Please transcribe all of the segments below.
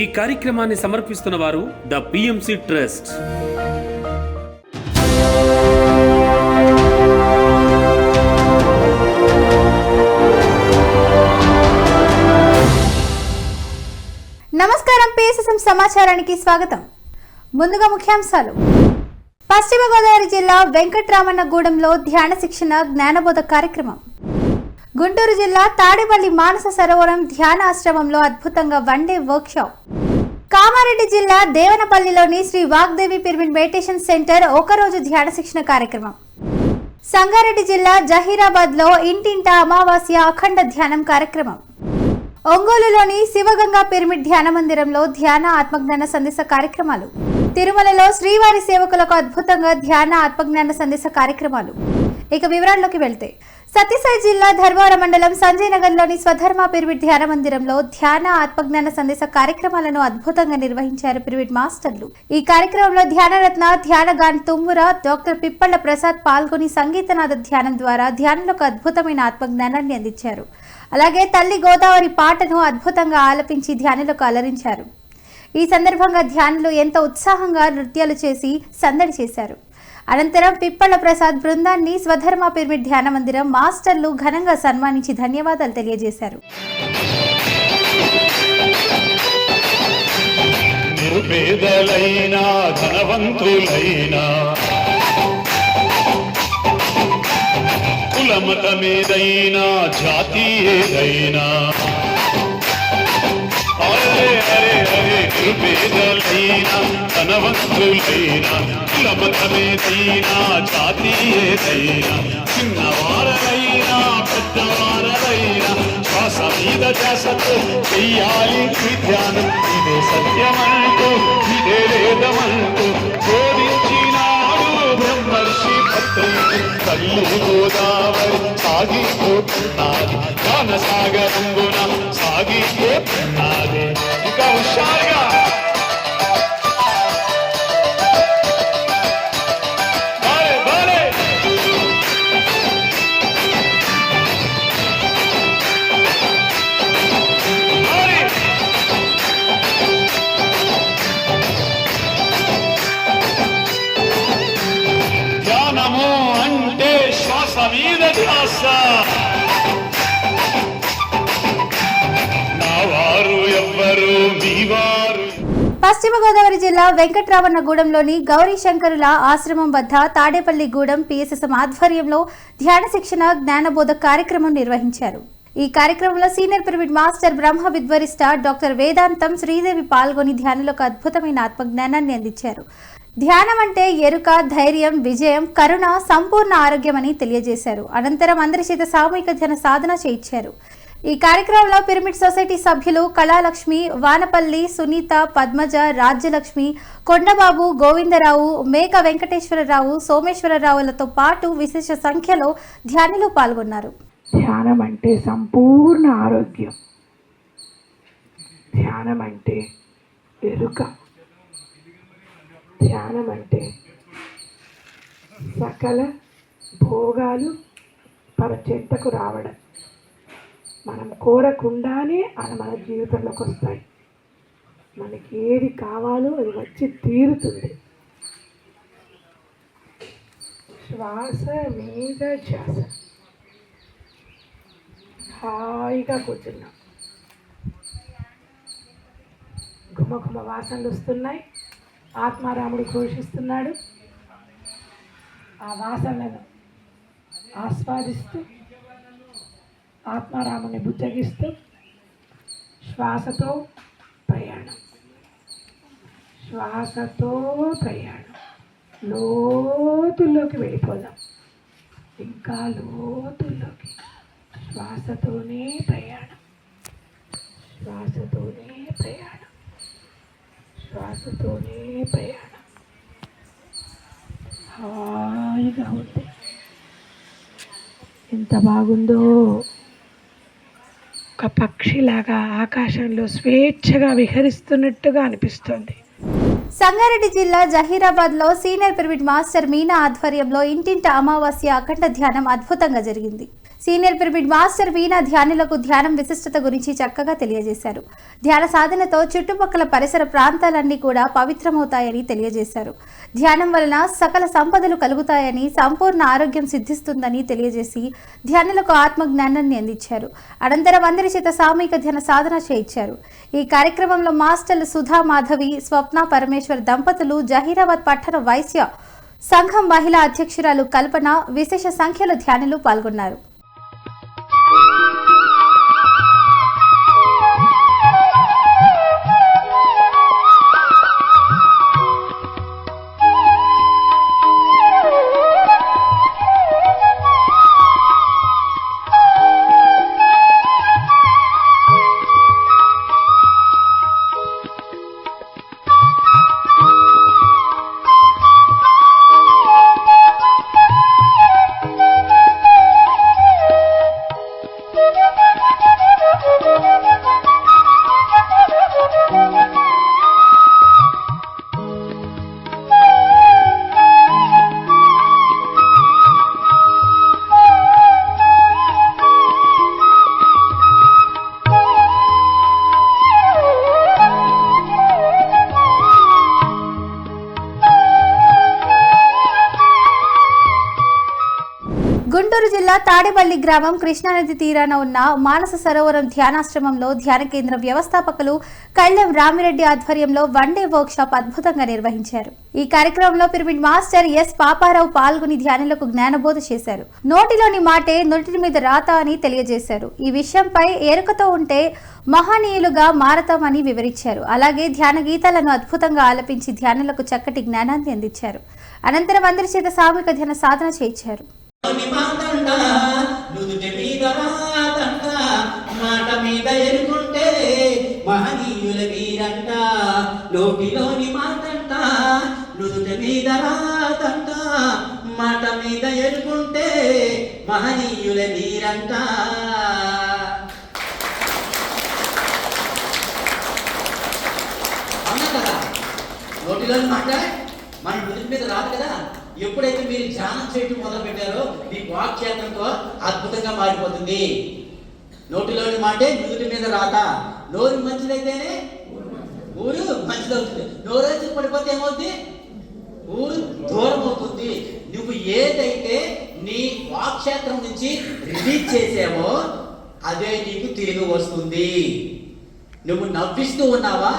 ఈ కార్యక్రమాన్ని సమర్పిస్తున్న వారు ద పిఎంసి ట్రస్ట్. నమస్కారం పిఎస్ఎస్ఎం సమాచారానికి స్వాగతం. ముందుగా ముఖ్యాంశాలు. పశ్చిమ గోదావరి జిల్లా వెంకట్రామన్నగూడెంలో ధ్యాన శిక్షణ జ్ఞానబోధ కార్యక్రమం. గుంటూరు జిల్లా తాడేపల్లి మానస సరోవరం ధ్యాన ఆశ్రమంలో అద్భుతంగా వన్డే వర్క్షాప్ కామారెడ్డి జిల్లా దేవనపల్లిలోని Shri Vagdevi pyramid meditation centre ఒకరోజు ధ్యాన శిక్షణ కార్యక్రమం. సంగారెడ్డి జిల్లా జహీరాబాద్లో ఇంటింట అమావాస్య అఖండ ధ్యానం కార్యక్రమం. ఒంగోలులోని శివగంగా పిరమిడ్ ధ్యాన మందిరంలో ధ్యాన ఆత్మజ్ఞాన సందేశ కార్యక్రమాలు. తిరుమలలో శ్రీవారి సేవకులకు అద్భుతంగా ధ్యాన ఆత్మజ్ఞాన సందేశ కార్యక్రమాలు. ఇక వివరాల్లోకి వెళ్తే సత్యసాయి జిల్లా ధర్మవరం మండలం సంజయ్ నగర్లోని స్వధర్మ పిరివిడ్ ధ్యాన మందిరంలో ధ్యాన ఆత్మజ్ఞాన సందేశ కార్యక్రమాలను అద్భుతంగా నిర్వహించారు పిరివిడ్ మాస్టర్లు. ఈ కార్యక్రమంలో ధ్యానరత్న ధ్యానగాన్ తుమ్ముర డాక్టర్ పిప్పళ్ళ ప్రసాద్ పాల్గొని సంగీతనాథ ధ్యానం ద్వారా ధ్యానులకు అద్భుతమైన ఆత్మజ్ఞానాన్ని అందించారు. అలాగే తల్లి గోదావరి పాటను అద్భుతంగా ఆలపించి ధ్యానులకు అలరించారు. ఈ సందర్భంగా ధ్యానులు ఎంతో ఉత్సాహంగా నృత్యాలు చేసి సందడి చేశారు. అనంతరం పిప్పళ్ళ ప్రసాద్ బృందాన్ని స్వధర్మ పిరమిడ్ ధ్యాన మందిరం మాస్టర్లు ఘనంగా సన్మానించి ధన్యవాదాలు తెలియజేశారు. నిరుపేదలైనా ధనవంతులైనా కులమతమేదైనా జాతి ఏదైనా ధనవంతులైనా కులమతమేదైనా జాతి ఏదైనా చిన్నవారలైనా పెద్దవారలైనా శ్వాస మీద ధ్యాసతో చెయ్యాలి ఈ ఇదే సత్యమంటూ ఇదే వేదమంటూ బోధించినాడు బ్రహ్మర్షి భక్తులు తల్లి గోదావరి సాగిపోతున్నారు పశ్చిమ గోదావరి జిల్లా వెంకట్రామన్నగూడెంలోని గౌరీ శంకరుల ఆశ్రమం వద్ద తాడేపల్లి గూడెం పిఎస్ఎస్ఎం ఆధ్వర్యంలో ధ్యాన శిక్షణ జ్ఞానబోధ కార్యక్రమం నిర్వహించారు. ఈ కార్యక్రమంలో సీనియర్ పిరమిడ్ మాస్టర్ బ్రహ్మ విద్వరిష్ట డాక్టర్ వేదాంతం శ్రీదేవి పాల్గొని ధ్యానులకు అద్భుతమైన ఆత్మజ్ఞానాన్ని అందించారు. ధ్యానం అంటే ఎరుక ధైర్యం విజయం కరుణ సంపూర్ణ ఆరోగ్యం అని తెలియజేశారు. అనంతరం అందరి చేత సామూహిక ధ్యాన సాధన చేయించారు. ఈ కార్యక్రమంలో పిరమిడ్ సొసైటీ సభ్యులు కళాలక్ష్మి వానపల్లి సునీత పద్మజ రాజ్యలక్ష్మి కొండబాబు గోవిందరావు మేక వెంకటేశ్వరరావు సోమేశ్వరరావులతో పాటు విశేష సంఖ్యలో ధ్యానులు పాల్గొన్నారు. ధ్యానం అంటే సంపూర్ణ ఆరోగ్యం. ధ్యానం అంటే ఎరుక. ధ్యానం అంటే సకల భోగాలు పరచెంతకు రావడం. మనం కోరకుండానే అది మన జీవితంలోకి వస్తాయి. మనకి ఏది కావాలో అది వచ్చి తీరుతుంది. శ్వాస మీద శ్వాస హాయిగా కూర్చున్నాం. గుమ వాసనలు వస్తున్నాయి. ఆత్మారాముడు ఘోషిస్తున్నాడు. ఆ వాసనలను ఆస్వాదిస్తూ ఆత్మారాముని బుజ్జగిస్తూ శ్వాసతో ప్రయాణం. శ్వాసతో ప్రయాణం. లోతుల్లోకి వెళ్ళిపోదాం. ఇంకా లోతుల్లోకి. శ్వాసతోనే ప్రయాణం. శ్వాసతోనే ప్రయాణం. శ్వాసతోనే ప్రయాణం. హాయిగా ఉంది ఎంత బాగుందో. ఒక పక్షిలాగా ఆకాశంలో స్వేచ్ఛగా విహరిస్తున్నట్టుగా అనిపిస్తుంది. సంగారెడ్డి జిల్లా జహీరాబాద్లో సీనియర్ పిరమిడ్ మాస్టర్ మీనా ఆధ్వర్యంలో ఇంటింట అమావాస్య అఖండ ధ్యానం అద్భుతంగా జరిగింది. సీనియర్ పిరమిడ్ మాస్టర్ వీణా ధ్యానులకు ధ్యానం విశిష్టత గురించి చక్కగా తెలియజేశారు. ధ్యాన సాధనతో చుట్టుపక్కల పరిసర ప్రాంతాలన్నీ కూడా పవిత్రమవుతాయని తెలియజేశారు. ధ్యానం వలన సకల సంపదలు కలుగుతాయని సంపూర్ణ ఆరోగ్యం సిద్ధిస్తుందని తెలియజేసి ధ్యానులకు ఆత్మజ్ఞానాన్ని అందించారు. అనంతరం అందరి చేత సామూహిక ధ్యాన సాధన చేయించారు. ఈ కార్యక్రమంలో మాస్టర్లు సుధా మాధవి స్వప్న పరమేశ్వర్ దంపతులు జహీరాబాద్ పట్టణ వైశ్య సంఘం మహిళా అధ్యక్షురాలు కల్పన విశేష సంఖ్యలో ధ్యానులు పాల్గొన్నారు. జిల్లా తాడేపల్లి గ్రామం కృష్ణానది తీరాన ఉన్న మానస సరోవరం ధ్యానాశ్రమంలో ధ్యాన కేంద్రం వ్యవస్థాపకులు కళ్యం రామిరెడ్డి ఆధ్వర్యంలో వన్ డే వర్క్ షాప్ అద్భుతంగా నిర్వహించారు. ఈ కార్యక్రమంలో పిరమిడ్ మాస్టర్ ఎస్ పాపారావు పాల్గొని ధ్యానులకు జ్ఞానబోధ చేశారు. నోటిలోని మాటే నొటి మీద రాత అని తెలియజేశారు. ఈ విషయంపై ఎరుకతో ఉంటే మహనీయులుగా మారతామని వివరించారు. అలాగే ధ్యాన గీతాలను అద్భుతంగా ఆలపించి ధ్యానులకు చక్కటి జ్ఞానాన్ని అందించారు. అనంతరం అందరి చేత సామూహిక ధ్యాన సాధన చేయించారు. లోని నుదుటి మీద రాతంట మాట మీద ఎరుకుంటే మహనీయుల వీరంట. లోకిలోని మాటంట నుదుటి మీద రాతంట మాట మీద ఎరుకుంటే మహనీయుల వీరంట. అవునా కదా? నోటిలోని మాట మన నుదుటి మీద రాదు కదా? ఎప్పుడైతే మీరు ధ్యానం చేయటం మొదలు పెట్టారో మీ వాక్యార్థంతో అద్భుతంగా మారిపోతుంది. నోటిలోని మాటే నుదుటి మీద రాత. నోరు మంచిదైతేనే ఊరు మంచిదవుతుంది నోరేసి పడిపోతే ఏమవుతుంది ఊరు దూరం అవుతుంది నువ్వు ఏదైతే నీ వాక్క్షేత్రం నుంచి రిలీజ్ చేసావో అదే నీకు తిరిగి వస్తుంది. నువ్వు నవ్విస్తూ ఉన్నావా?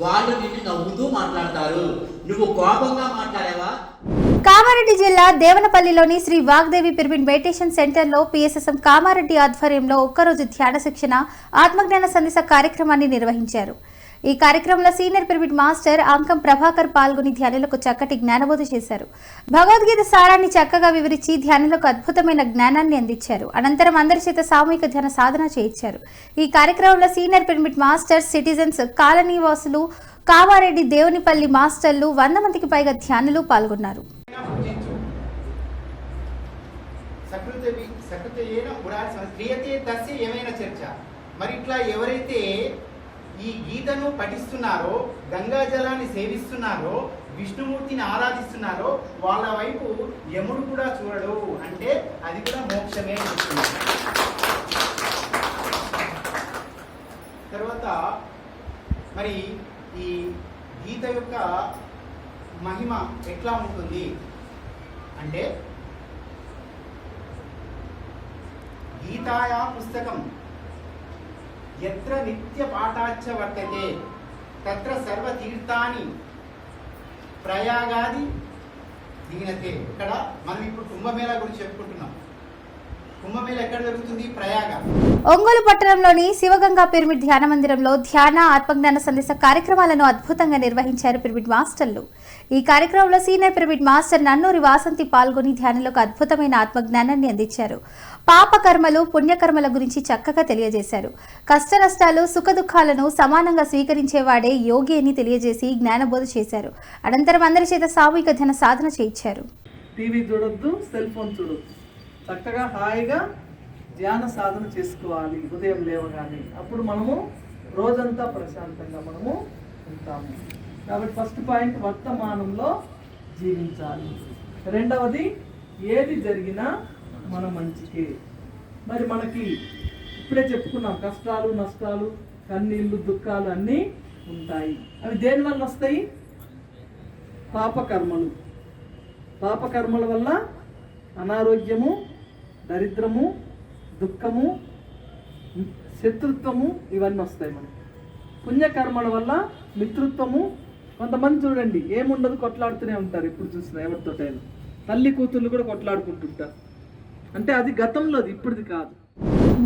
వాళ్ళు నిన్ను నవ్వుతూ మాట్లాడతారు. నువ్వు కోపంగా మాట్లాడావా? కామారెడ్డి జిల్లా దేవనపల్లిలోని శ్రీ వాగ్దేవి పిర్విన్ మెడిటేషన్ సెంటర్లో పిఎస్ఎస్ఎం కామారెడ్డి ఆధ్వర్యంలో ఒక్కరోజు ధ్యాన శిక్షణ ఆత్మజ్ఞాన సందేశ కార్యక్రమాన్ని నిర్వహించారు. ఈ కార్యక్రమంలో senior pyramid master Ankam Prabhakar పాల్గొని ధ్యానులకు చక్కటి జ్ఞానబోధ చేశారు. భగవద్గీత సారాన్ని చక్కగా వివరించి ధ్యానులకు అద్భుతమైన జ్ఞానాన్ని అందించారు. అనంతరం అందరి చేత సామూహిక ధ్యాన సాధన చేయించారు. ఈ కార్యక్రమంలో senior pyramid masters citizens colony వాసులు కామారెడ్డి దేవునిపల్లి మాస్టర్లు వంద మందికి పైగా ధ్యానులు పాల్గొన్నారు. మరి ఇట్లా ఎవరైతే ఈ గీతను పఠిస్తున్నారో గంగా జలాన్ని సేవిస్తున్నారో విష్ణుమూర్తిని ఆరాధిస్తున్నారో వాళ్ళ వైపు యముడు కూడా చూడడు అంటే అది కూడా మోక్షమే తర్వాత మరి ఈ గీత యొక్క మహిమ ఎట్లా ఉంటుంది? అంటే గీతాయా పుస్తకం? ఎత్ర నిత్య పాఠాచ వర్తతే తత్ర సర్వతీర్థాని ప్రయాగాది దీనతే ఇక్కడ మనం ఇప్పుడు కుంభమేళా గురించి చెప్పుకుంటున్నాం కుంభమేళ ఎక్కడ జరుగుతుంది ప్రయాగ ఒంగోలు పట్టణంలోని శివగంగా పిరమిడ్ ధ్యాన మందిరంలో ధ్యాన ఆత్మజ్ఞాన సందేశ కార్యక్రమాలను అద్భుతంగా నిర్వహించారు పిరమిడ్ మాస్టర్లు. ఈ కార్యక్రమంలో senior pyramid master Nannuri Vasanthi పాల్గొని ధ్యానులకు అద్భుతమైన ఆత్మజ్ఞానాన్ని అందించారు. పాప కర్మలు పుణ్యకర్మల గురించి చక్కగా తెలియజేశారు. కష్ట నష్టాలు సుఖ దుఃఖాలను సమానంగా స్వీకరించేవాడే యోగి అని తెలియజేసి జ్ఞానబోధ చేశారు. అనంతరం అందరి చేత సామూహిక ధ్యాన సాధన చేయించారు. టీవీ చూడొద్దు సెల్ ఫోన్ చూడొద్దు. చక్కగా హాయిగా ధ్యాన సాధన చేసుకోవాలి ఉదయం లేవగానే. అప్పుడు మనము రోజంతా ప్రశాంతంగా మనము ఉంటాము. కాబట్టి ఫస్ట్ పాయింట్ వర్తమానంలో జీవించాలి. రెండవది ఏది జరిగినా మన మంచికే. మరి మనకి ఇప్పుడే చెప్పుకున్నాం కష్టాలు నష్టాలు కన్నీళ్ళు దుఃఖాలు అన్నీ ఉంటాయి. అవి దేని వల్ల వస్తాయి? పాపకర్మలు. పాపకర్మల వల్ల అనారోగ్యము దరిద్రము దుఃఖము శత్రుత్వము ఇవన్నీ వస్తాయి మనకి. పుణ్యకర్మల వల్ల మిత్రుత్వము. కొంతమంది చూడండి ఏముండదు కొట్లాడుతూనే ఉంటారు ఇప్పుడు చూసిన ఎవరితోటైనా. తల్లి కూతుర్లు కూడా కొట్లాడుకుంటుంటారు. అంటే అది గతంలోది ఇప్పుడుది కాదు.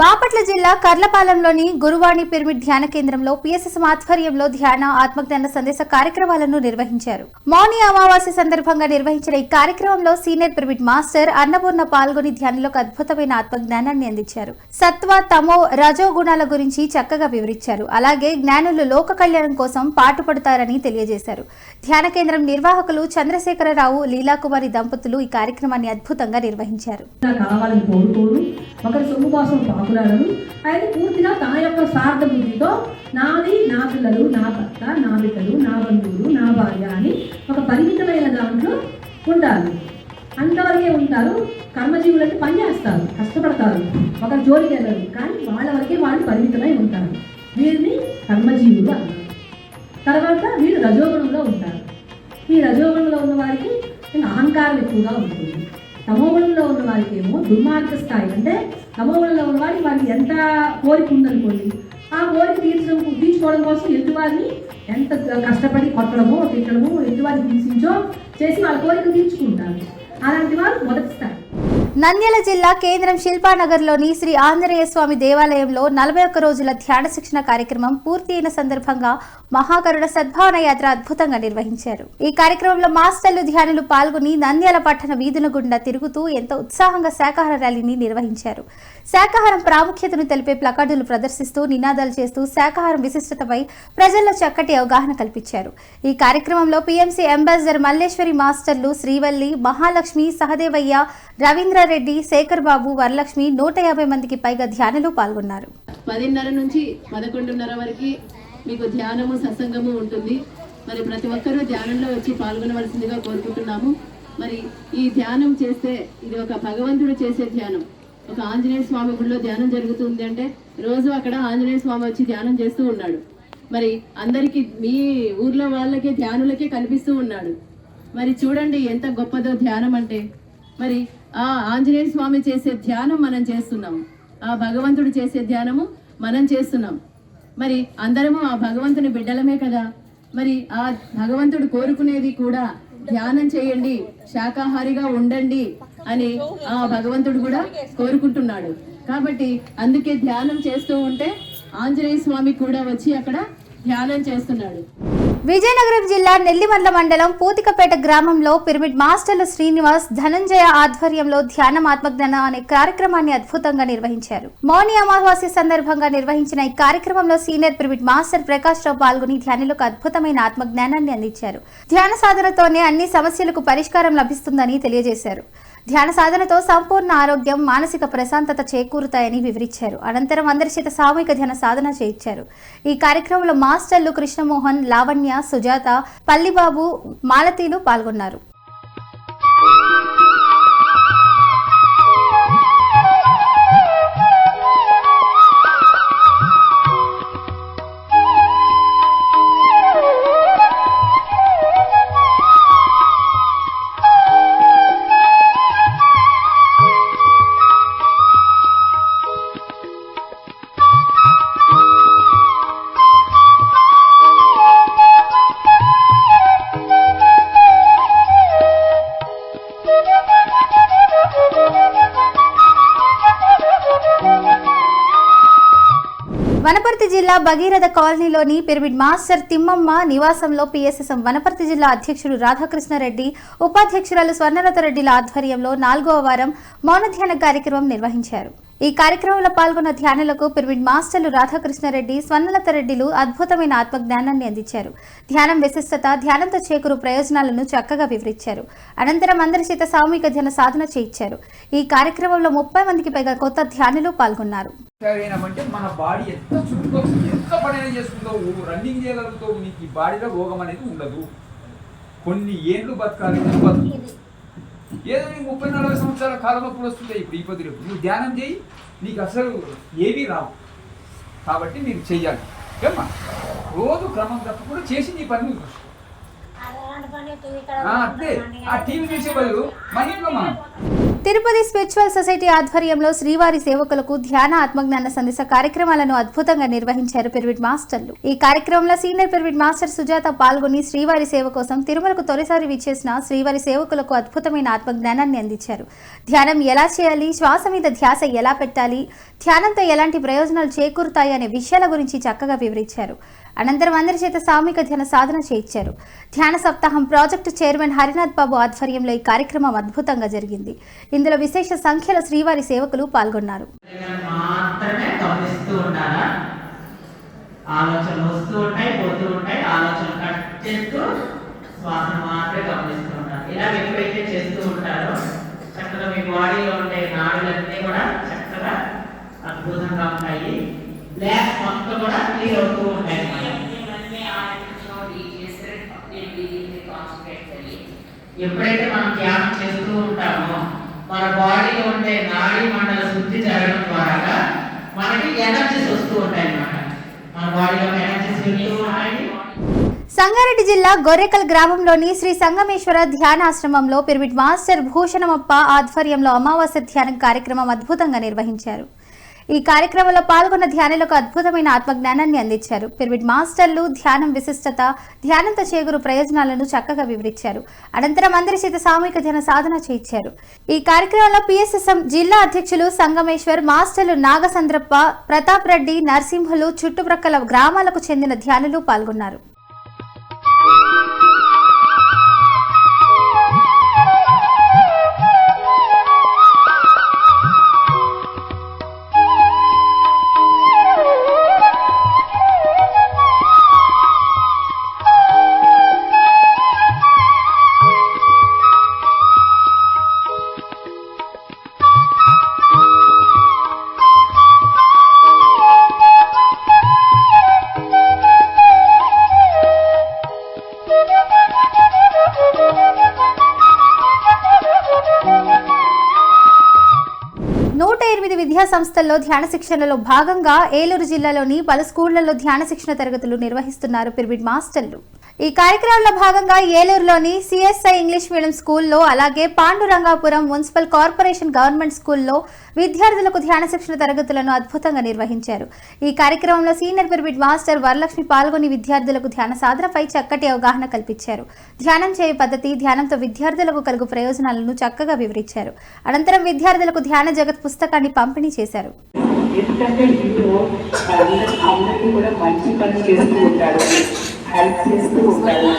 బాపట్ల జిల్లా కర్లపాలెంలోని గురువాణి పిరమిడ్ ధ్యాన కేంద్రంలో పిఎస్ఎస్ ఆధ్వర్యంలో ధ్యాన ఆత్మజ్ఞాన సందేశ కార్యక్రమాలను నిర్వహించారు. మౌని అమావాస్య సందర్భంగా నిర్వహించిన ఈ కార్యక్రమంలో సీనియర్ పిరమిడ్ మాస్టర్ అన్నపూర్ణ పాల్గొని ధ్యానంలోకి అద్భుతమైన ఆత్మజ్ఞానాన్ని అందించారు. సత్వ తమో రజో గుణాల గురించి చక్కగా వివరించారు. అలాగే జ్ఞానులు లోక కళ్యాణం కోసం పాటుపడతారని తెలియజేశారు. ధ్యాన కేంద్రం నిర్వాహకులు చంద్రశేఖరరావు లీలాకుమారి దంపతులు ఈ కార్యక్రమాన్ని అద్భుతంగా నిర్వహించారు. కావాలని ఆయన పూర్తిగా తన యొక్క స్వార్థ బుద్ధితో నాది నా పిల్లలు నా భర్త నా బిడ్డలు నా బంధువులు నా భార్య అని ఒక పరిమితమైన దాంట్లో ఉండాలి. అంతవరకే ఉంటారు. కర్మజీవులకి పని చేస్తారు. కష్టపడతారు. ఒక జోలికి వెళ్ళరు. కానీ వాళ్ళ వరకే వాళ్ళు పరిమితమై ఉంటారు. వీరిని కర్మజీవులు అన్నారు తర్వాత వీళ్ళు రజోగుణంలో ఉంటారు. ఈ రజోగుణంలో ఉన్న వారికి అహంకారం ఎక్కువగా ఉంటుంది. తమోగుణంలో ఉన్న వారికి ఏమో దుర్మార్గ స్థాయి. అంటే తమోగుణంలో ఉన్న వారికి వారికి ఎంత కోరిక ఉందనుకోండి ఆ కోరిక తీర్చడం తీర్చుకోవడం కోసం ఎదుటివారిని ఎంత కష్టపడి కొట్టడమో తిట్టడమో ఎదుటివారిని హింసించో చేసి వాళ్ళ కోరిక తీర్చుకుంటారు. అలాంటి వారు మొదటి స్థాయి. నంద్యాల జిల్లా కేంద్రం శిల్పానగర్లోని శ్రీ ఆంజనేయ స్వామి దేవాలయంలో నలభై ఒక్క రోజుల ధ్యాన శిక్షణ కార్యక్రమం పూర్తి అయిన సందర్భంగా మహాకరుణ సద్భావన యాత్ర అద్భుతంగా నిర్వహించారు. ఈ కార్యక్రమంలో మాస్టర్లు ధ్యానులు పాల్గొని నంద్యాల పట్టణ వీధుల గుండా తిరుగుతూ ఎంతో ఉత్సాహంగా శాకాహార ర్యాలీని నిర్వహించారు. శాకాహారం ప్రాముఖ్యతను తెలిపే ప్లకార్డులు ప్రదర్శిస్తూ నినాదాలు చేస్తూ శాకాహారం విశిష్టతపై ప్రజల్లో చక్కటి అవగాహన కల్పించారు. ఈ కార్యక్రమంలో పీఎంసీ అంబాసిడర్ మల్లేశ్వరి మాస్టర్లు శ్రీవల్లి మహాలక్ష్మి సహదేవయ్య రవీంద్ర రెడ్డి శేఖర్ బాబు వరలక్ష్మి నూట యాభై మందికి పైగా ధ్యానంలో పాల్గొన్నారు. పదిన్నర నుంచి పదకొండున్నర వరకు మీకు ధ్యానము సత్సంగము ఉంటుంది. మరి ప్రతి ఒక్కరూ ధ్యానంలో వచ్చి పాల్గొనవలసిందిగా కోరుకుంటున్నాము. మరి ఈ ధ్యానం చేస్తే ఇది ఒక భగవంతుడు చేసే ధ్యానం. ఒక ఆంజనేయ స్వామి గుడిలో ధ్యానం జరుగుతుంది అంటే రోజు అక్కడ ఆంజనేయ స్వామి వచ్చి ధ్యానం చేస్తూ ఉన్నాడు. మరి అందరికీ మీ ఊర్లో వాళ్ళకే ధ్యానులకే కనిపిస్తూ ఉన్నాడు. మరి చూడండి ఎంత గొప్పదో ధ్యానం అంటే. మరి ఆంజనేయ స్వామి చేసే ధ్యానం మనం చేస్తున్నాం. ఆ భగవంతుడు చేసే ధ్యానము మనం చేస్తున్నాం. మరి అందరము ఆ భగవంతుని బిడ్డలమే కదా? మరి ఆ భగవంతుడు కోరుకునేది కూడా ధ్యానం చేయండి శాకాహారిగా ఉండండి అని ఆ భగవంతుడు కూడా కోరుకుంటున్నాడు. కాబట్టి అందుకే ధ్యానం చేస్తూ ఉంటే ఆంజనేయ స్వామి కూడా వచ్చి అక్కడ ధ్యానం చేస్తున్నాడు. విజయనగరం జిల్లా నెల్లిమర్ల మండలం పూతికపేట గ్రామంలో పిరమిడ్ మాస్టర్లు శ్రీనివాస్ ధనంజయ ఆధ్వర్యంలో ధ్యానం ఆత్మజ్ఞానం అనే కార్యక్రమాన్ని అద్భుతంగా నిర్వహించారు. మౌని అమావాస్య సందర్భంగా నిర్వహించిన ఈ కార్యక్రమంలో senior pyramid master Prakash Rao పాల్గొని ధ్యానులకు అద్భుతమైన ఆత్మజ్ఞానాన్ని అందించారు. ధ్యాన సాధనతోనే అన్ని సమస్యలకు పరిష్కారం లభిస్తుందని తెలియజేశారు. ధ్యాన సాధనతో సంపూర్ణ ఆరోగ్యం మానసిక ప్రశాంతత చేకూరుతాయని వివరించారు. అనంతరం అందరి చేత సామూహిక ధ్యాన సాధన చేయించారు. ఈ కార్యక్రమంలో మాస్టర్లు కృష్ణమోహన్ లావణ్య సుజాత పల్లిబాబు మాలతీలు పాల్గొన్నారు. భగీరథ కాలనీలోని పిరమిడ్ మాస్టర్ తిమ్మమ్మ నివాసంలో పిఎస్ఎస్ఎం వనపర్తి జిల్లా అధ్యక్షుడు రాధాకృష్ణారెడ్డి ఉపాధ్యక్షురాలు స్వర్ణలత రెడ్డిల ఆధ్వర్యంలో నాలుగవ వారం మౌనధ్యాన కార్యక్రమం నిర్వహించారు. ఈ కార్యక్రమంలో పాల్గొన్న ధ్యానులకు పిరమిడ్ మాస్టర్లు రాధాకృష్ణారెడ్డి స్వర్ణలత రెడ్డిలు అద్భుతమైన ఆత్మజ్ఞానాన్ని అందించారు. ధ్యానం విశిష్టత ధ్యానంతో చేకూరు ప్రయోజనాలను చక్కగా వివరించారు. అనంతరం అందరి చేత సామూహిక ధ్యాన సాధన చేయించారు. ఈ కార్యక్రమంలో ముప్పై మందికి పైగా కొత్త ధ్యానులు పాల్గొన్నారు. అయినామంటే మన బాడీ ఎంత చుట్టూ ఎంత పనైనా చేసుకుంటావు రన్నింగ్ చేయగలుగుతావు నీకు ఈ బాడీలో రోగం అనేది ఉండదు. కొన్ని ఏండ్లు బతకాలి బతుకు ఏదో నీ ముప్పై నలభై సంవత్సరాల కాలం అప్పుడు వస్తుంటాయి ఇప్పుడు ఈ పొద్దు రేపు. నువ్వు ధ్యానం చేయి నీకు అసలు ఏమీ రావు. కాబట్టి మీరు చెయ్యాలి. ఏమ్మా? రోజు క్రమం తప్పకుండా చేసి నీ పని అంతే ఆ టీవీ చూసే బదులు మన ఇంట్లో మనం తిరుపతి స్పిరిచువల్ సొసైటీ ఆధ్వర్యంలో శ్రీవారి సేవకులకు ధ్యాన ఆత్మజ్ఞాన సందేశ కార్యక్రమాలను అద్భుతంగా నిర్వహించారు పిరమిడ్ మాస్టర్లు. ఈ కార్యక్రమంలో సీనియర్ పిరమిడ్ మాస్టర్ సుజాత పాల్గొని శ్రీవారి సేవ కోసం తిరుమలకు తొలిసారి విచ్చేసిన శ్రీవారి సేవకులకు అద్భుతమైన ఆత్మజ్ఞానాన్ని అందించారు. ధ్యానం ఎలా చేయాలి? శ్వాస మీద ధ్యాస ఎలా పెట్టాలి? ధ్యానంతో ఎలాంటి ప్రయోజనాలు చేకూరుతాయి? అనే విషయాల గురించి చక్కగా వివరించారు. అనంతరం అందరి చేత సామూహిక ధ్యాన సాధన చేయించారు. ధ్యాన సప్తాహం ప్రాజెక్టు చైర్మన్ హరినాథ్ బాబు ఆధ్వర్యంలో ఈ కార్యక్రమం అద్భుతంగా జరిగింది. ఇందులో విశేష సంఖ్యలో శ్రీవారి సేవకులు పాల్గొన్నారు. ఆలోచనలు వస్తూ ఉంటాయి పోతూ ఉంటాయి ఆలోచనలు కట్ చేస్తూ శ్వాసను మాత్రమే గమనిస్తూ ఉండాలి. ఇలా ఎప్పుడైతే చేస్తూ ఉంటారో చక్కగా మీ బాడీలో ఉండే నాడులన్నీ కూడా చక్కగా అద్భుతంగా ఉంటాయి. బ్లాక్ మొత్తం కూడా క్లియర్ అవుతూ ఉంటాయి ఎప్పుడైతే మనం ధ్యానం చేస్తూ ఉంటామో మన బాడీలో ఉండే నాడీ మండల శుద్ధి జరగడం ద్వారా మనకి ఎనర్జీస్ వస్తూ ఉంటాయి అన్నమాట. మన బాడీలో ఎనర్జీస్ వెళ్తూ ఉంటాయి. సంగారెడ్డి జిల్లా గొర్రెకల్ గ్రామంలోని శ్రీ సంగమేశ్వర ధ్యానాశ్రమంలో పిరమిడ్ మాస్టర్ భూషణమప్ప ఆధ్వర్యంలో అమావాస్య ధ్యానం కార్యక్రమం అద్భుతంగా నిర్వహించారు. ఈ కార్యక్రమంలో పాల్గొన్న ధ్యానులకు అద్భుతమైన ఆత్మజ్ఞానాన్ని అందించారు. పిరమిడ్ మాస్టర్లు ధ్యానం విశిష్టత ధ్యానంతో చేగురు ప్రయోజనాలను చక్కగా వివరించారు. అనంతరం అందరి చేత సామూహిక ధ్యాన సాధన చేయించారు. ఈ కార్యక్రమంలో పిఎస్ఎస్ఎం జిల్లా అధ్యక్షులు సంగమేశ్వర్ మాస్టర్లు నాగసంద్రప్ప ప్రతాప్ రెడ్డి నరసింహులు చుట్టుప్రక్కల గ్రామాలకు చెందిన ధ్యానులు పాల్గొన్నారు. సంస్థల్లో ధ్యాన శిక్షణలో భాగంగా ఏలూరు జిల్లాలోని పలు స్కూళ్ళలో ధ్యాన శిక్షణ తరగతులు నిర్వహిస్తున్నారు పిరమిడ్ మాస్టర్లు. ఈ కార్యక్రమంలో భాగంగా ఏలూరులోని సిఎస్ఐ ఇంగ్లీష్ మీడియం స్కూల్లో అలాగే పాండురంగాపురం మున్సిపల్ కార్పొరేషన్ గవర్నమెంట్ స్కూల్లో విద్యార్థులకు ధ్యాన శిక్షణ తరగతులను అద్భుతంగా నిర్వహించారు. ఈ కార్యక్రమంలో సీనియర్ పిరమిడ్ మాస్టర్ వరలక్ష్మి పాల్గొని విద్యార్థులకు ధ్యాన సాధనపై చక్కటి అవగాహన కల్పించారు. ధ్యానం చేయ పద్ధతి ధ్యానంతో విద్యార్థులకు కలుగు ప్రయోజనాలను చక్కగా వివరించారు. అనంతరం విద్యార్థులకు ధ్యాన జగత్ పుస్తకాన్ని పంపిణీ చేశారు. ఎందుకంటే వీళ్ళు అందరికీ కూడా మంచి పని చేస్తూ ఉంటారు. హెల్ప్ చేస్తూ ఉంటారు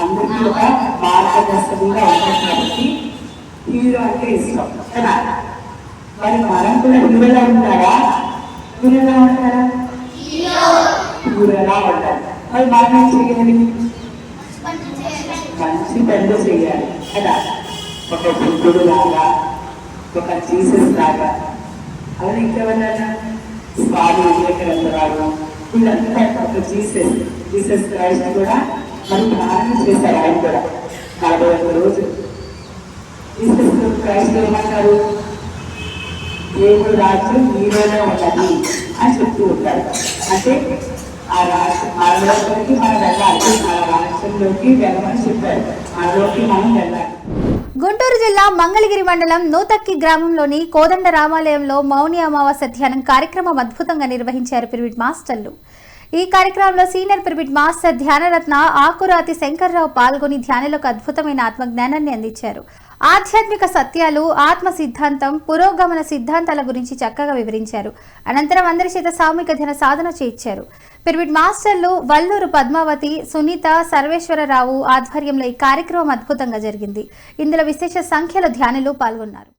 అందరికీ ఒక మార్గదర్శకంగా ఉంటారు కాబట్టి హీరో అంటే ఇష్టం కదా? మరి మనం కూడా హీరోలా ఉంటారా హీరోలా ఉంటారా? హీరోలా ఉంటారు మరి మనం ఏం చేయాలి మంచి పనులు చేయాలి కదా? ఒక బుద్ధుడు లాగా ఒక జీసస్ లాగా. అలా ఇంకెవరైనా? స్వామి వివేకానందరావు వీళ్ళంతా ఒక జీసస్. జీసస్ క్రైస్ట్ కూడా మనం ప్రారంభం చేశారు ఆయన కూడా. నలభై ఒక్క రోజు జీసస్ క్రైస్ట్ ఏమంటారు? దేవుడు రాజ్యం మీలోనే ఉన్నది అని చెప్తూ ఉంటారు. అంటే ఆ రాజ్యం మనలోకి మనం వెళ్ళాలి. ఆ రాజ్యంలోకి వెళ్ళమని చెప్పారు. మనలోకి మనం వెళ్ళాలి. గుంటూరు జిల్లా మంగళగిరి మండలం నూతక్కి గ్రామంలోని కోదండ రామాలయంలో మౌని అమావాస్య ధ్యానం కార్యక్రమం అద్భుతంగా నిర్వహించారు పిరివిడ్ మాస్టర్లు. ఈ కార్యక్రమంలో సీనియర్ పిరమిడ్ మాస్టర్ ధ్యానరత్న ఆకురాతి శంకర్రావు పాల్గొని ధ్యానులకు అద్భుతమైన ఆత్మజ్ఞానాన్ని అందించారు. ఆధ్యాత్మిక సత్యాలు ఆత్మ సిద్ధాంతం పురోగమన సిద్ధాంతాల గురించి చక్కగా వివరించారు. అనంతరం అందరి చేత సామూహిక ధ్యాన సాధన చేయించారు. పిరమిడ్ మాస్టర్లు వల్లూరు పద్మావతి సునీత సర్వేశ్వరరావు ఆధ్వర్యంలో ఈ కార్యక్రమం అద్భుతంగా జరిగింది. ఇందులో విశేష సంఖ్యలో ధ్యానులు పాల్గొన్నారు.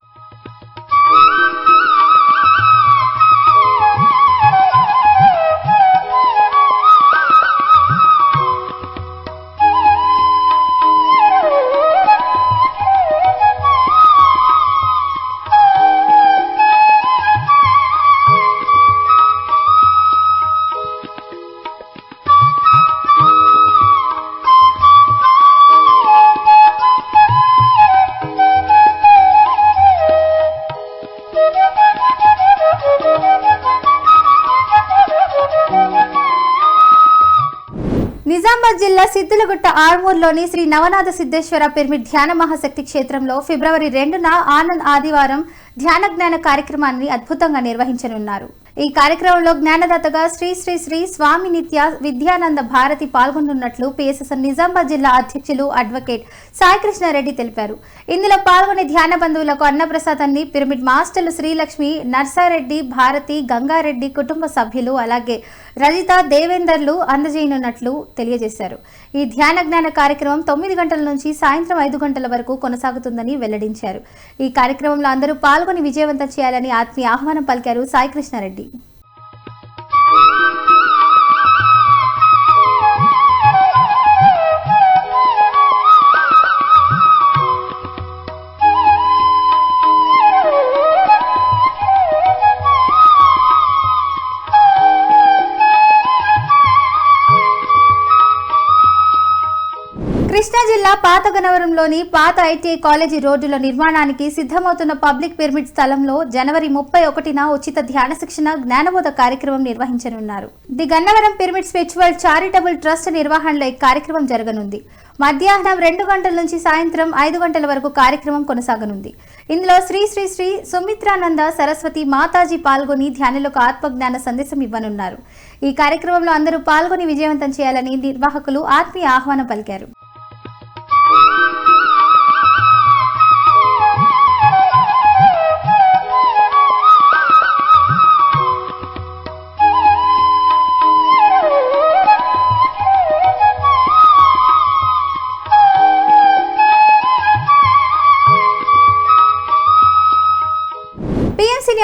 హైదరాబాద్ జిల్లా సిద్దులగుట్ట ఆర్మూర్లోని శ్రీ నవనాథ సిద్ధేశ్వర పిరమిడ్ ధ్యాన మహాశక్తి క్షేత్రంలో ఫిబ్రవరి రెండున ఆనంద్ ఆదివారం ధ్యాన జ్ఞాన కార్యక్రమాన్ని అద్భుతంగా నిర్వహించనున్నారు. ఈ కార్యక్రమంలో జ్ఞానదాతగా శ్రీ శ్రీ శ్రీ స్వామి నిత్య విద్యానంద భారతి పాల్గొనున్నట్లు పిఎస్ఎస్ నిజామాబాద్ జిల్లా అధ్యక్షులు అడ్వకేట్ సాయికృష్ణారెడ్డి తెలిపారు. ఇందులో పాల్గొనే ధ్యాన బంధువులకు అన్నప్రసాదాన్ని పిరమిడ్ మాస్టర్లు శ్రీలక్ష్మి నర్సారెడ్డి భారతి గంగారెడ్డి కుటుంబ సభ్యులు అలాగే రజిత దేవేందర్లు అందజేయనున్నట్లు తెలియజేశారు. ఈ ధ్యాన జ్ఞాన కార్యక్రమం తొమ్మిది గంటల నుంచి సాయంత్రం ఐదు గంటల వరకు కొనసాగుతుందని వెల్లడించారు. ఈ కార్యక్రమంలో అందరూ పాల్గొని విజయవంతం చేయాలని ఆత్మీయ ఆహ్వానం పలికారు సాయికృష్ణారెడ్డి. కృష్ణా జిల్లా పాత గనవరంలోని పాత ఐటీఐ కాలేజీ రోడ్డుల నిర్మాణానికి సిద్ధమవుతున్న పబ్లిక్ పిరమిడ్ స్థలంలో జనవరి ముప్పై ఒకటిన ఉచిత ధ్యాన శిక్షణ జ్ఞానబోధ కార్యక్రమం నిర్వహించనున్నారు. The Gannavaram pyramid spiritual charitable trust నిర్వహణలో ఈ కార్యక్రమం జరగనుంది. మధ్యాహ్నం రెండు గంటల నుంచి సాయంత్రం ఐదు గంటల వరకు కార్యక్రమం కొనసాగనుంది. ఇందులో శ్రీ శ్రీ శ్రీ సుమిత్రానంద సరస్వతి మాతాజీ పాల్గొని ధ్యానులకు ఆత్మజ్ఞాన సందేశం ఇవ్వనున్నారు. ఈ కార్యక్రమంలో అందరూ పాల్గొని విజయవంతం చేయాలని నిర్వాహకులు ఆత్మీయ ఆహ్వానం పలికారు.